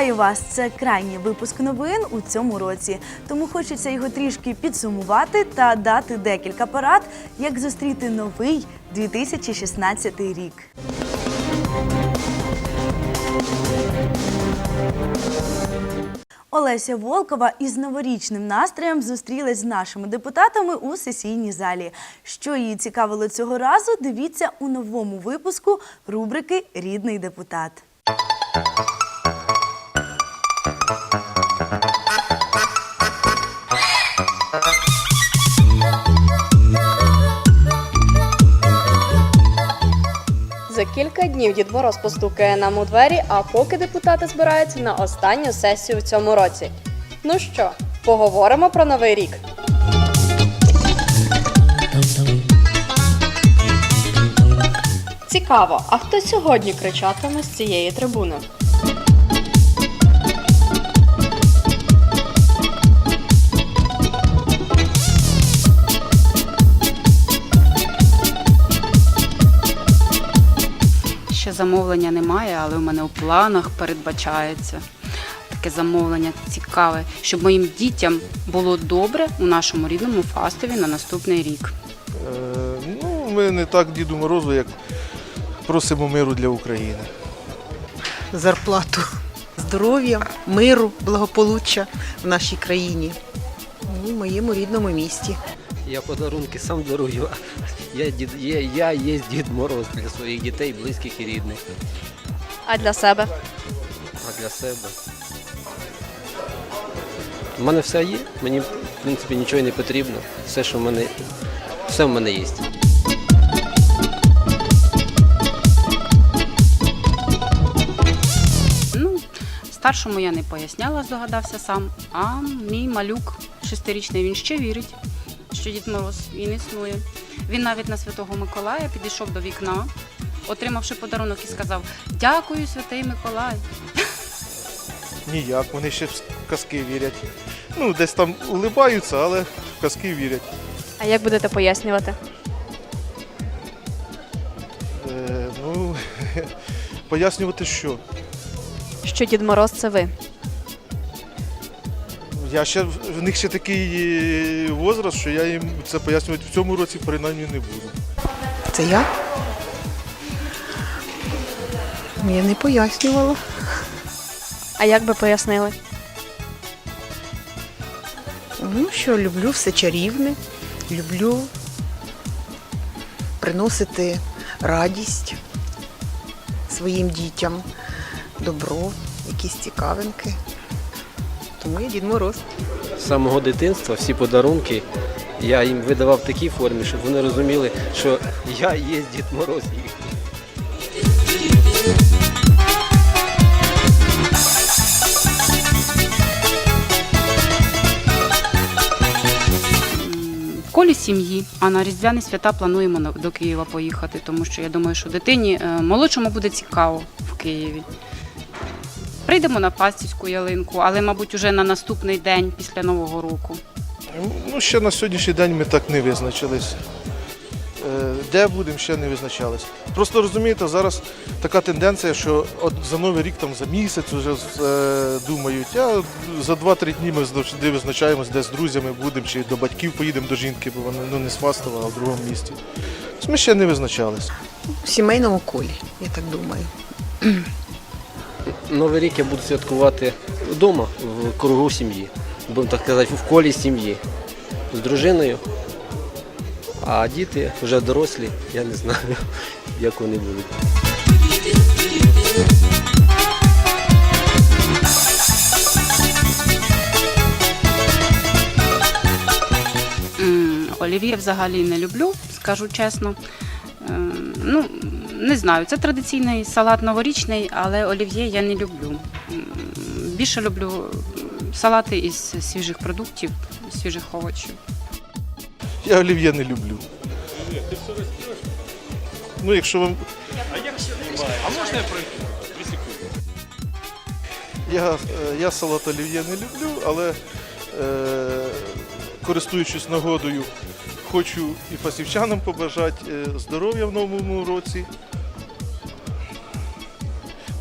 Вітаю вас! Це крайній випуск новин у цьому році. Тому хочеться його трішки підсумувати та дати декілька порад, як зустріти новий 2016 рік. Олеся Волкова із новорічним настроєм зустрілась з нашими депутатами у сесійній залі. Що її цікавило цього разу, дивіться у новому випуску рубрики Рідний депутат. За кілька днів Дід Мороз постукає нам у двері, а поки депутати збираються на останню сесію в цьому році. Ну що, поговоримо про новий рік. Цікаво, а хто сьогодні кричатиме з цієї трибуни? Замовлення немає, але у мене у планах передбачається таке замовлення цікаве, щоб моїм дітям було добре у нашому рідному фастові на наступний рік. Е, Ну, ми не так Діду Морозу, як просимо миру для України. зарплату, здоров'я, миру, благополуччя в нашій країні і в моєму рідному місті. Я подарунки сам дарую. Я, дід, я, я є Дід Мороз для своїх дітей, близьких і рідних. А для себе? А для себе. У мене все є, мені в принципі нічого не потрібно. Все, що в мене, все в мене є. Ну, старшому я не поясняла, здогадався сам. А мій малюк шестирічний він ще вірить, що Дід Мороз він існує. Він навіть на Святого Миколая підійшов до вікна, отримавши подарунок і сказав: Дякую, святий Миколай. Ніяк, вони ще в казки вірять. Ну, десь там улибаються, але в казки вірять. А як будете пояснювати? Е, ну, пояснювати що? Що Дід Мороз це ви? Я ще в них ще такий е, возраст, що я їм це пояснювати в цьому році принаймні не буду. Це я? Я не пояснювала. А як би пояснили? Ну, що люблю все чарівне, люблю приносити радість своїм дітям, добро, якісь цікавинки. Тому я Дід Мороз. З самого дитинства всі подарунки я їм видавав в такій формі, щоб вони розуміли, що я є Дід Мороз. в колі сім'ї, а на різдвяні свята плануємо до Києва поїхати, тому що я думаю, що дитині е, молодшому буде цікаво в Києві. Прийдемо на пастівську ялинку, але, мабуть, уже на наступний день після Нового року. Ну, ще на сьогоднішній день ми так не визначились. Е, Де будемо, ще не визначались. Просто розумієте, зараз така тенденція, що от за новий рік, там за місяць вже е, думають, а за 2-3 дні ми завжди визначаємось, де з друзями будемо, чи до батьків поїдемо до жінки, бо вона ну, не з Фастова, а в другому місті. Ми ще не визначались. В сімейному колі, я так думаю. Новий рік я буду святкувати вдома, в кругу сім'ї. Будемо так казати, в колі сім'ї. З дружиною. А діти вже дорослі, я не знаю, як вони будуть. Олів'є взагалі не люблю, скажу чесно. Ем, Ну, не знаю, це традиційний салат новорічний, але олів'є я не люблю. Більше люблю салати із свіжих продуктів, свіжих овочів. Я олів'є не люблю. Ну, якщо вам. Я, е, я салат олів'є не люблю, але е, користуючись нагодою, хочу і пасівчанам побажати е, здоров'я в новому році.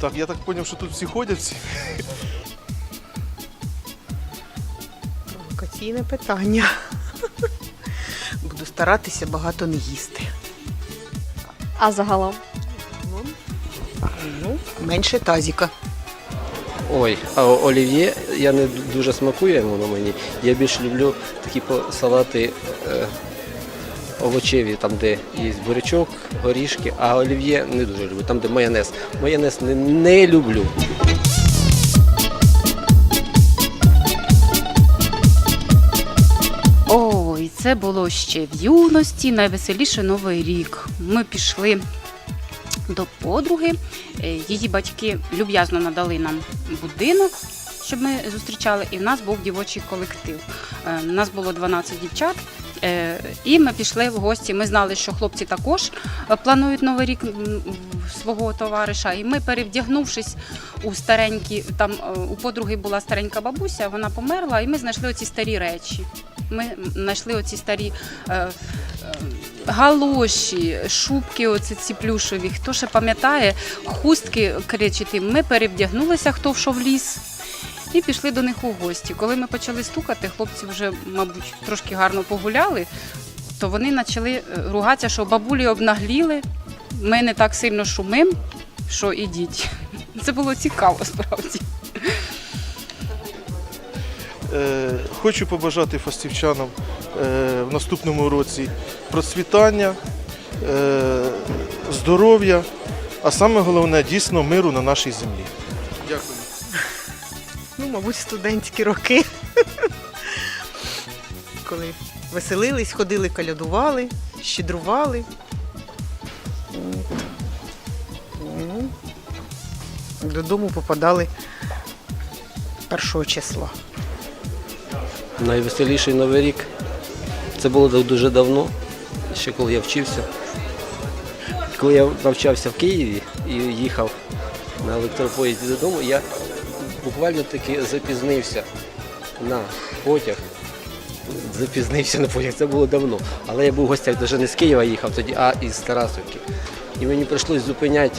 Так, я так зрозумів, що тут всі ходять всі. Провокаційне питання. Буду старатися багато не їсти. А загалом? Ну, менше тазіка. Ой, а олів'є я не дуже смакує воно мені. Я більше люблю такі по- салати е, овочеві, там, де є бурячок, горішки, а олів'є не дуже люблю, там, де майонез. Майонез не, не люблю. Ой, це було ще в юності, найвеселіший новий рік. Ми пішли до подруги. Е, Її батьки люб'язно надали нам будинок, щоб ми зустрічали, і в нас був дівочий колектив. Е, У нас було 12 дівчат. Е, І ми пішли в гості. Ми знали, що хлопці також е, планують новий рік свого товариша. І ми, перевдягнувшись у старенькі, там е, у подруги була старенька бабуся, вона померла, і ми знайшли оці старі речі. Ми знайшли оці старі галоші, шубки, оці ці плюшові. Хто ще пам'ятає, хустки кричити. Ми перевдягнулися, хто в ліс. І пішли до них у гості. Коли ми почали стукати, хлопці вже, мабуть, трошки гарно погуляли, то вони почали е, ругатися, що бабулі обнагліли, ми не так сильно шумим, що ідіть. Це було цікаво справді. Е, Хочу побажати фастівчанам е, в наступному році процвітання, здоров'я, а саме головне дійсно миру на нашій землі. Мабуть, студентські роки. Коли веселились, ходили, колядували, щедрували. Ну, Додому попадали 1 числа. Найвеселіший новий рік. Це було дуже давно, ще коли я вчився. Коли я навчався в Києві і їхав на електропоїзді додому, я буквально таки запізнився на потяг. Запізнився на потяг, це було давно. Але я був в гостях навіть не з Києва їхав тоді, а із Тарасовки. І мені прийшлось зупиняти,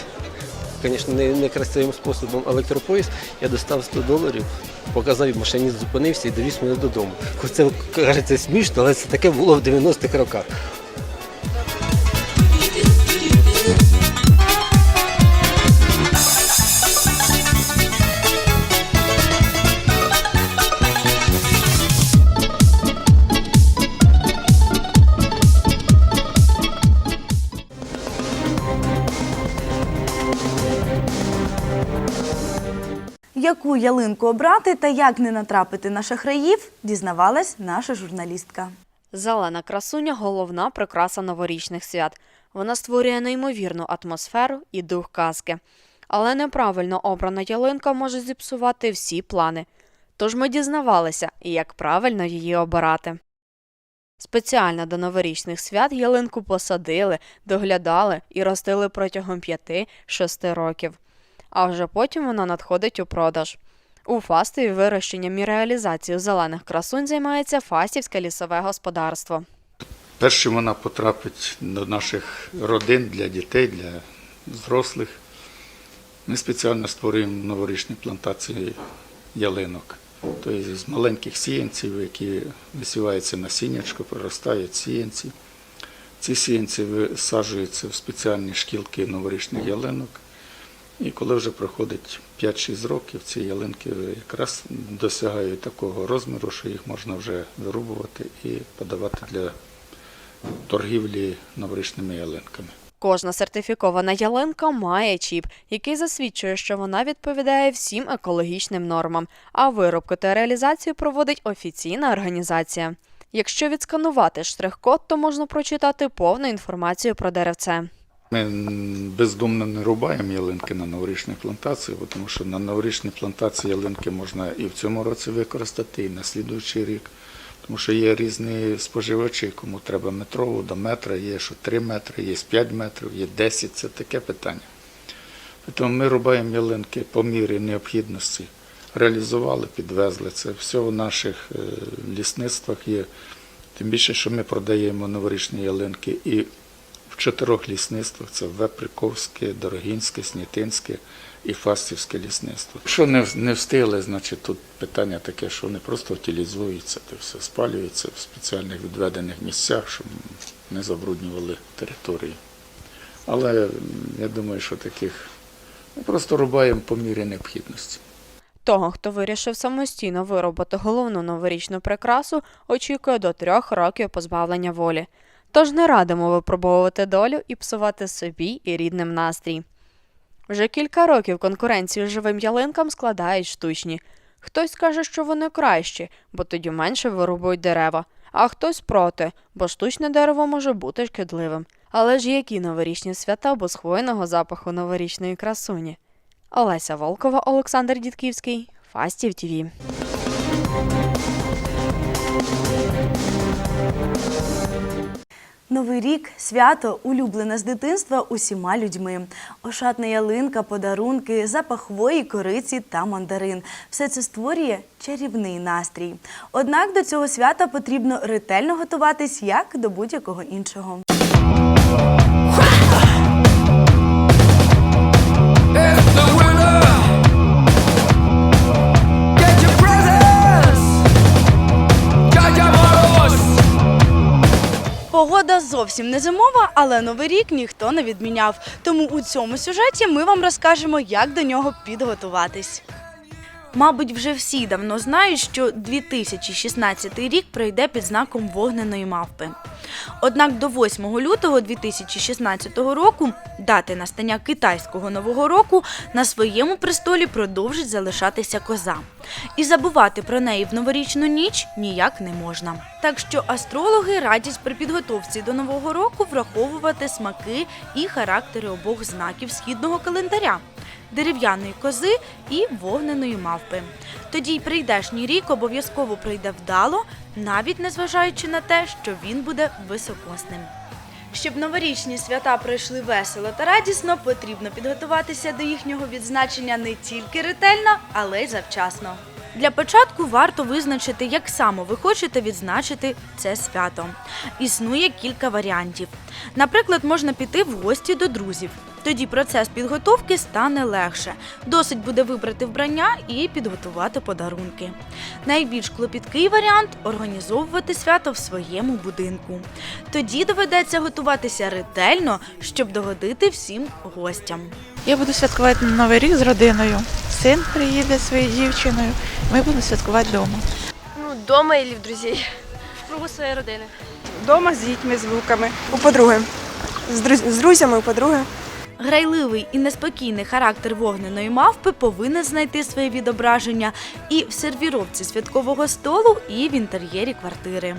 звісно, не, красивим способом електропоїзд. Я достав 100 доларів, показав машиніст, зупинився і довіз мене додому. Хоч це кажеться смішно, але це таке було в 90-х роках. Яку ялинку обрати та як не натрапити на шахраїв, дізнавалась наша журналістка. Зелена красуня головна прикраса новорічних свят. Вона створює неймовірну атмосферу і дух казки. Але неправильно обрана ялинка може зіпсувати всі плани. Тож ми дізнавалися, як правильно її обирати. Спеціально до новорічних свят ялинку посадили, доглядали і ростили протягом 5-6 років. А вже потім вона надходить у продаж. У Фастові вирощенням і реалізацією зелених красунь займається Фастівське лісове господарство. Першим вона потрапить до наших родин для дітей, для зрослих. Ми спеціально створюємо новорічні плантації ялинок. Тобто з маленьких сіянців, які висіваються на сінячко, проростають сіянці. Ці сіянці висаджуються в спеціальні шкілки новорічних ялинок. І коли вже проходить 5-6 років, ці ялинки якраз досягають такого розміру, що їх можна вже вирубувати і подавати для торгівлі новорічними ялинками. Кожна сертифікована ялинка має чіп, який засвідчує, що вона відповідає всім екологічним нормам, а виробку та реалізацію проводить офіційна організація. Якщо відсканувати штрих-код, то можна прочитати повну інформацію про деревце. Ми бездумно не рубаємо ялинки на новорічних плантаціях, бо тому що на новорічній плантації ялинки можна і в цьому році використати, і на слідуючий рік. Тому що є різні споживачі, кому треба метрову до метра, є що 3 метри, є 5 метрів, є 10, це таке питання. Тому ми рубаємо ялинки по мірі необхідності. Реалізували, підвезли. Це все в наших е, лісництвах є. Тим більше, що ми продаємо новорічні ялинки і чотирьох лісництвах: це Веприковське, Дорогінське, Снітинське і фастівське лісництво. Якщо не, не встигли, значить тут питання таке, що вони просто утилізуються, то все спалюється в спеціальних відведених місцях, щоб не забруднювали територію. Але я думаю, що таких ну, просто рубаємо по мірі необхідності. Того, хто вирішив самостійно виробити головну новорічну прикрасу, очікує до трьох років позбавлення волі. Тож не радимо випробовувати долю і псувати собі і рідним настрій. Вже кілька років конкуренцію живим ялинкам складають штучні. Хтось каже, що вони кращі, бо тоді менше вирубують дерева, а хтось проти, бо штучне дерево може бути шкідливим. Але ж які новорічні свята без хвойного запаху новорічної красуні? Олеся Волкова, Олександр Дідківський, Фастів ТІВІ. Новий рік свято улюблене з дитинства усіма людьми. Ошатна ялинка, подарунки, запах хвої, кориці та мандарин. Все це створює чарівний настрій. Однак до цього свята потрібно ретельно готуватись як до будь-якого іншого. Погода зовсім не зимова, але новий рік ніхто не відміняв. Тому у цьому сюжеті ми вам розкажемо, як до нього підготуватись. Мабуть, вже всі давно знають, що 2016 рік пройде під знаком вогненої мавпи. Однак до 8 лютого 2016 року, дати настання китайського нового року, на своєму престолі продовжить залишатися коза. І забувати про неї в новорічну ніч ніяк не можна. Так що астрологи радять при підготовці до нового року враховувати смаки і характери обох знаків східного календаря дерев'яної кози і вогненої мавпи. Тоді й прийдешній рік обов'язково пройде вдало, навіть незважаючи на те, що він буде високосним. Щоб новорічні свята пройшли весело та радісно, потрібно підготуватися до їхнього відзначення не тільки ретельно, але й завчасно. Для початку варто визначити, як саме ви хочете відзначити це свято. Існує кілька варіантів. Наприклад, можна піти в гості до друзів. Тоді процес підготовки стане легше. Досить буде вибрати вбрання і підготувати подарунки. Найбільш клопіткий варіант організовувати свято в своєму будинку. Тоді доведеться готуватися ретельно, щоб догодити всім гостям. Я буду святкувати Новий рік з родиною. Син приїде зі своєю дівчиною. Ми будемо святкувати вдома. Ну, дома или в друзей. В кругу своєї родини. Дома з дітьми, з внуками, у подруги. З, з друзями у подруги. Грайливий і неспокійний характер вогненої мавпи повинен знайти своє відображення і в сервіровці святкового столу, і в інтер'єрі квартири.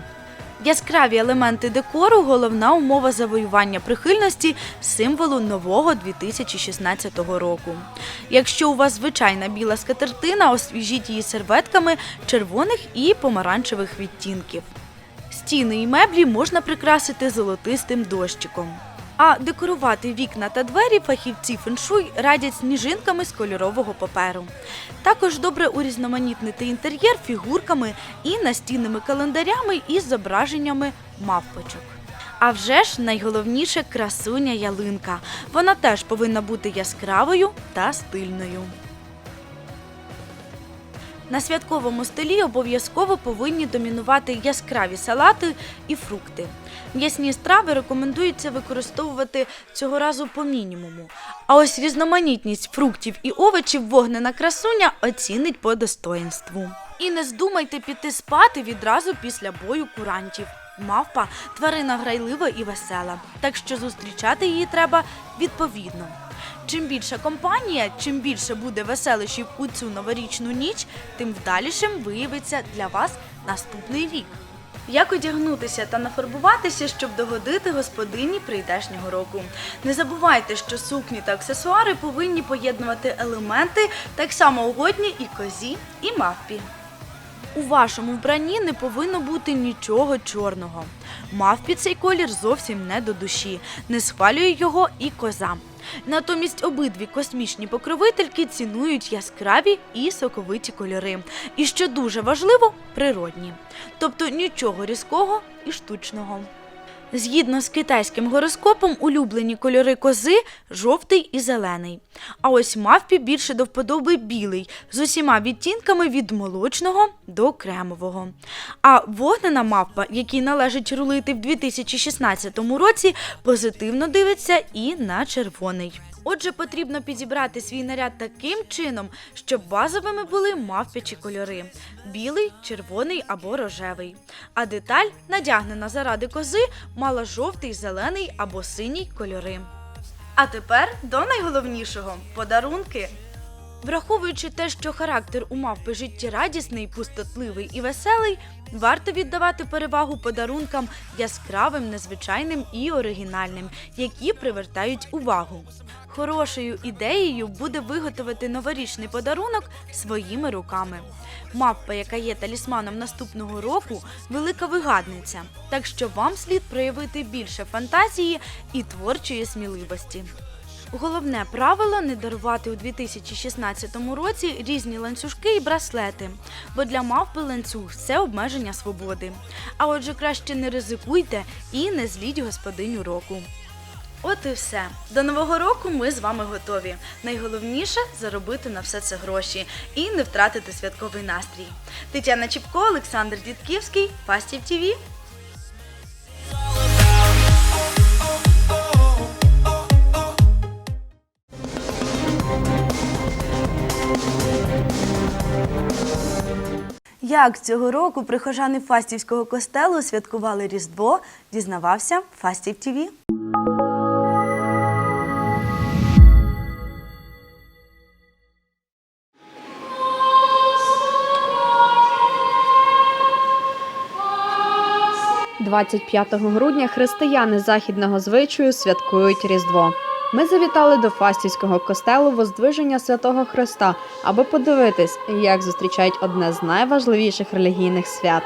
Яскраві елементи декору головна умова завоювання прихильності символу нового 2016 року. Якщо у вас звичайна біла скатертина, освіжіть її серветками червоних і помаранчевих відтінків. Стіни і меблі можна прикрасити золотистим дощиком. А декорувати вікна та двері фахівці феншуй радять сніжинками з кольорового паперу. Також добре урізноманітнити інтер'єр фігурками і настінними календарями із зображеннями мавпочок. А вже ж найголовніше красуня ялинка. Вона теж повинна бути яскравою та стильною. На святковому столі обов'язково повинні домінувати яскраві салати і фрукти. М'ясні страви рекомендується використовувати цього разу по мінімуму. А ось різноманітність фруктів і овочів вогнена красуня оцінить по достоїнству. І не здумайте піти спати відразу після бою курантів. Мавпа тварина грайлива і весела, так що зустрічати її треба відповідно. Чим більша компанія, чим більше буде веселищів у цю новорічну ніч, тим вдалішим виявиться для вас наступний рік. Як одягнутися та нафарбуватися, щоб догодити господині прийдешнього року? Не забувайте, що сукні та аксесуари повинні поєднувати елементи так само угодні і козі, і мавпі. У вашому вбранні не повинно бути нічого чорного. Мавпі цей колір зовсім не до душі, не схвалює його і коза. Натомість обидві космічні покровительки цінують яскраві і соковиті кольори. І що дуже важливо, природні. Тобто нічого різкого і штучного. Згідно з китайським гороскопом, улюблені кольори кози жовтий і зелений. А ось мавпі більше до вподоби білий, з усіма відтінками від молочного до кремового. А вогнена мавпа, якій належить рулити в 2016 році, позитивно дивиться і на червоний. Отже, потрібно підібрати свій наряд таким чином, щоб базовими були мавпячі кольори: білий, червоний або рожевий. А деталь, надягнена заради кози, мала жовтий, зелений або синій кольори. А тепер до найголовнішого подарунки. Враховуючи те, що характер у мавпи життєрадісний, пустотливий і веселий, варто віддавати перевагу подарункам яскравим, незвичайним і оригінальним, які привертають увагу. Хорошою ідеєю буде виготовити новорічний подарунок своїми руками. Мавпа, яка є талісманом наступного року, велика вигадниця, так що вам слід проявити більше фантазії і творчої сміливості. Головне правило не дарувати у 2016 році різні ланцюжки і браслети, бо для мавпи ланцюг це обмеження свободи. А отже, краще не ризикуйте і не зліть господиню року. От і все. До нового року ми з вами готові. Найголовніше заробити на все це гроші і не втратити святковий настрій. Тетяна Чіпко, Олександр Дідківський, Фастів ТІВІ. Як цього року прихожани Фастівського костелу святкували Різдво, дізнавався Фастів ТІВІ. – 25 грудня християни західного звичаю святкують Різдво. Ми завітали до Фастівського костелу Воздвиження Святого Христа, аби подивитись, як зустрічають одне з найважливіших релігійних свят.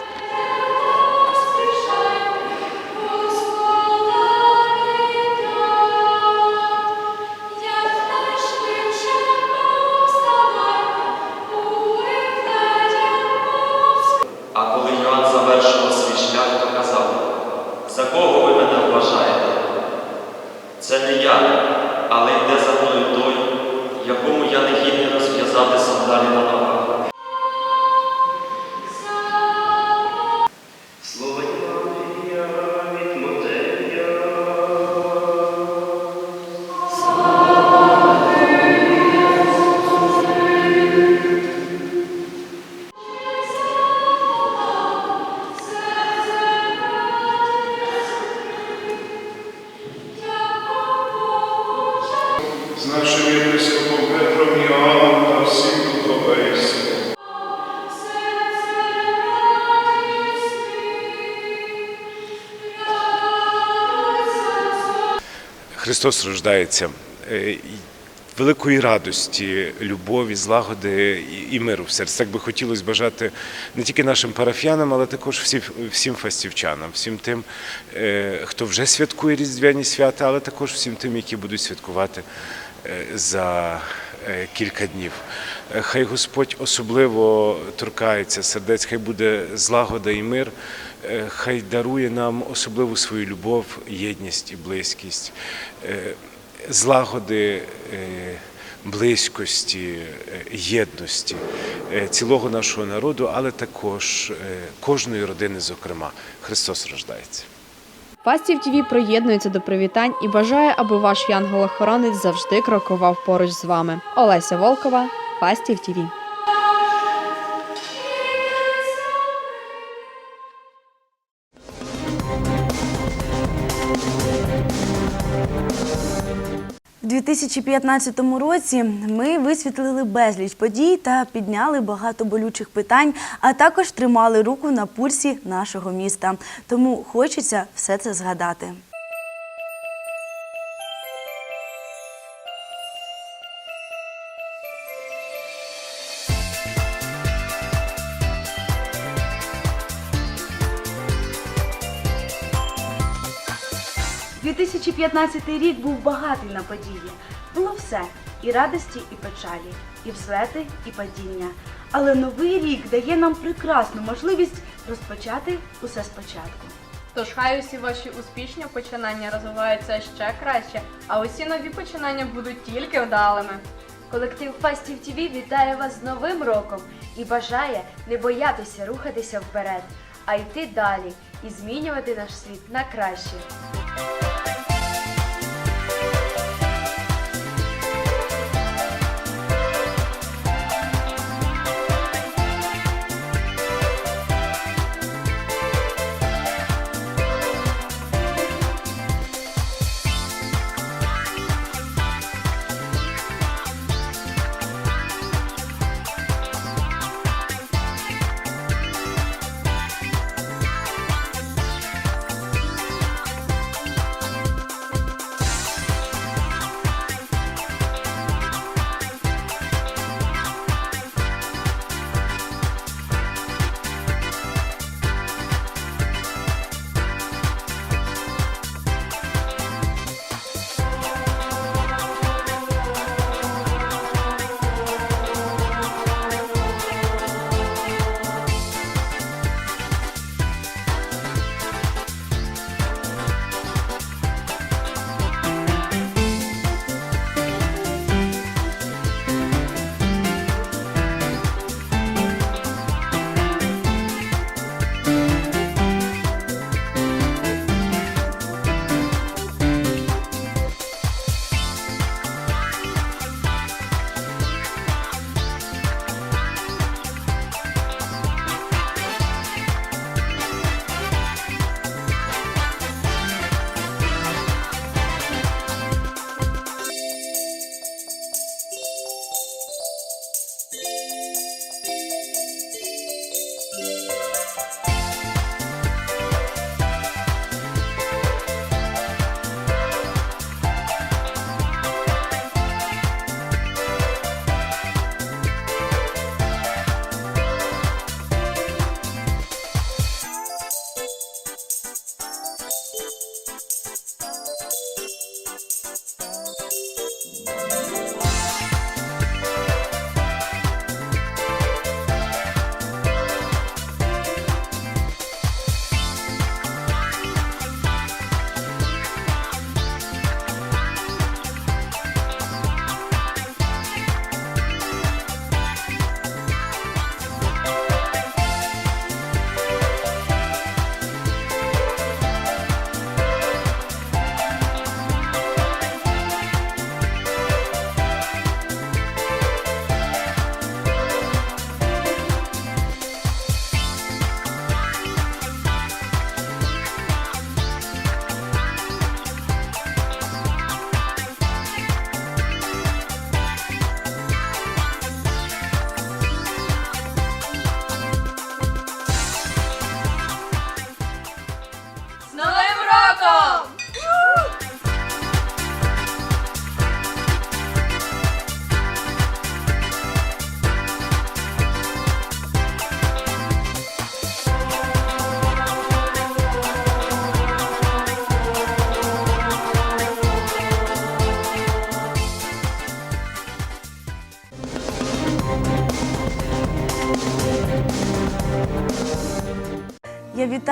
Христос рождається е, великої радості, любові, злагоди і- миру в серці. Так би хотілося бажати не тільки нашим парафіянам, але також всім, всім фастівчанам, всім тим, е, хто вже святкує різдвяні свята, але також всім тим, які будуть святкувати е, за кілька днів. Хай Господь особливо торкається сердець, хай буде злагода і мир, хай дарує нам особливу свою любов, єдність і близькість, е, злагоди, е, близькості, е, єдності е, цілого нашого народу, але також е, кожної родини, зокрема. Христос рождається. Фастів ТІВІ приєднується до привітань і бажає, аби ваш янгол-охоронець завжди крокував поруч з вами. Олеся Волкова, Фастів ТІВІ. В 2015 році ми висвітлили безліч подій та підняли багато болючих питань, а також тримали руку на пульсі нашого міста. Тому хочеться все це згадати. – 2015 рік був багатий на події. Було все і радості, і печалі, і взлети, і падіння. Але новий рік дає нам прекрасну можливість розпочати усе спочатку. Тож хай усі ваші успішні починання розвиваються ще краще, а усі нові починання будуть тільки вдалими. Колектив Фастів ТВ вітає вас з Новим роком і бажає не боятися рухатися вперед, а йти далі і змінювати наш світ на краще.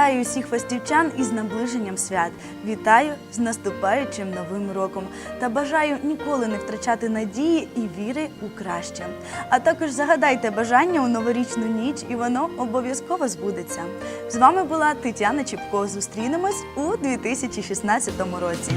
Вітаю усіх фастівчан із наближенням свят. Вітаю з наступаючим новим роком та бажаю ніколи не втрачати надії і віри у краще. А також загадайте бажання у новорічну ніч, і воно обов'язково збудеться. З вами була Тетяна Чіпко. Зустрінемось у 2016 році.